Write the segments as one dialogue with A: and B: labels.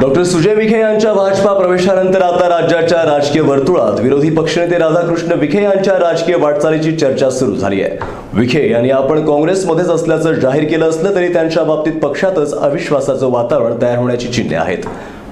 A: Doctor Sujay Vikhe यांच्या भाजपा प्रवेशानंतर आता राज्याच्या राजकीय वर्तुळात विरोधी पक्षनेते राधाकृष्ण विखे यांच्या राजकीय वाटचालीची चर्चा सुरू झाली आहे. विखे यांनी आपण काँग्रेसमध्येच असल्याचं जाहीर केलं असलं तरी त्यांच्या बाबतीत पक्षातच अविश्वासाचं वातावरण तयार होण्याची चिन्हे आहेत.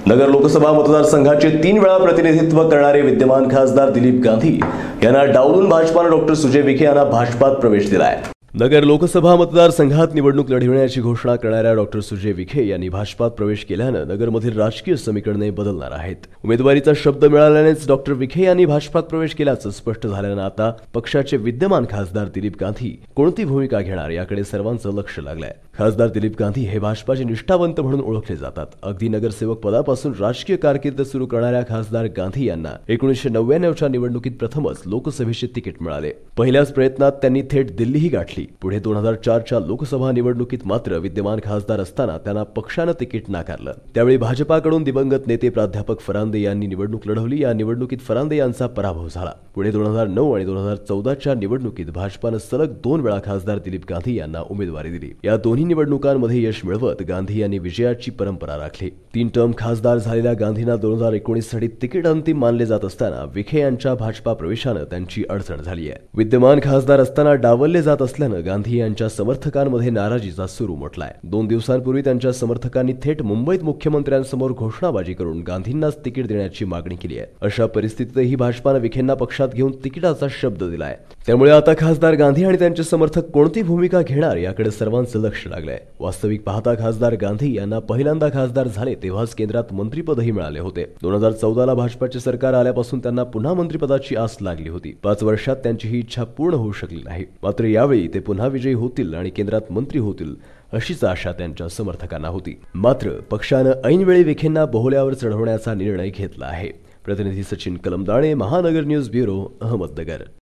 A: नगर लोकसभा मतदारसंघाचे तीन वेळा प्रतिनिधित्व करणारे विद्यमान खासदार दिलीप गांधी यांना डावलून भाजपानं डॉक्टर सुजय विखे यांना भाजपात प्रवेश दिला आहे नगर लोकसभा मतदारसंघात निवडणूक लढविण्याची घोषणा करणाऱ्या डॉक्टर सुजय विखे यांनी भाजपात प्रवेश केल्यानं नगरमधील राजकीय समीकरणे बदलणार आहेत. उमेदवारीचा शब्द मिळाल्यानेच डॉक्टर विखे यांनी भाजपात प्रवेश केल्याचं स्पष्ट झाल्यानं आता पक्षाचे विद्यमान खासदार दिलीप गांधी कोणती भूमिका घेणार याकडे सर्वांचं लक्ष लागलंय. खासदार दिलीप गांधी हे भाजपाचे निष्ठावंत म्हणून ओळखले जातात. अगदी नगरसेवक पदापासून राजकीय कारकीर्द सुरू करणाऱ्या खासदार गांधी यांना एकोणीसशे नव्याण्णवच्या निवडणुकीत प्रथमच लोकसभेचे तिकीट मिळाले. पहिल्याच प्रयत्नात त्यांनी थेट दिल्लीही गाठली. पुढे दोन हजार चारच्या लोकसभा निवडणुकीत मात्र विद्यमान खासदार असताना त्यांना पक्षानं तिकीट नाकारलं. त्यावेळी भाजपाकडून दिवंगत नेते प्राध्यापक फरांदे यांनी निवडणूक लढवली. या निवडणुकीत फरांदे यांचा पराभव झाला. पुढे दोन हजार नऊ आणि दोन हजार चौदाच्या निवडणुकीत भाजपानं सलग दोन वेळा खासदार दिलीप गांधी यांना उमेदवारी दिली. या दोन्ही निवडणुकांमध्ये यश मिळवत गांधी यांनी विजयाची परंपरा राखली. तीन टर्म खासदार झालेल्या गांधींना दोन हजार एकोणीससाठी तिकीट अंतिम मानले जात असताना विखे यांच्या भाजपा प्रवेशानं त्यांची अडचण झाली आहे विद्यमान खासदार असताना डावलले जात असल्या असल्यानं गांधी यांच्या समर्थकांमध्ये नाराजीचा सूर उमटलाय दोन दिवसांपूर्वी त्यांच्या समर्थकांनी थेट मुंबईत मुख्यमंत्र्यांसमोर घोषणाबाजी करून गांधींनाच तिकीट देण्याची मागणी केली आहे. अशा परिस्थितीतही भाजपानं विखेंना पक्षात घेऊन तिकिटाचा शब्द दिलाय. त्यामुळे आता खासदार गांधी आणि त्यांचे समर्थक कोणती भूमिका घेणार याकडे सर्वांचं लक्ष लागलंय. वास्तविक पाहता खासदार गांधी यांना पहिल्यांदा खासदार झाले तेव्हाच केंद्रात मंत्रीपदही मिळाले होते. दोन हजार चौदाला भाजपाचे सरकार आल्यापासून त्यांना पुन्हा मंत्रिपदाची आस लागली होती. पाच वर्षात त्यांची ही इच्छा पूर्ण होऊ शकली नाही. मात्र यावेळी ते पुन्हा विजयी होतील आणि केंद्रात मंत्री होतील अशीच आशा त्यांच्या समर्थकांना होती. मात्र पक्षानं ऐनवेळी विखेंना बोहल्यावर चढवण्याचा निर्णय घेतला आहे. प्रतिनिधी सचिन कलमदाणे महानगर न्यूज ब्युरो अहमदनगर.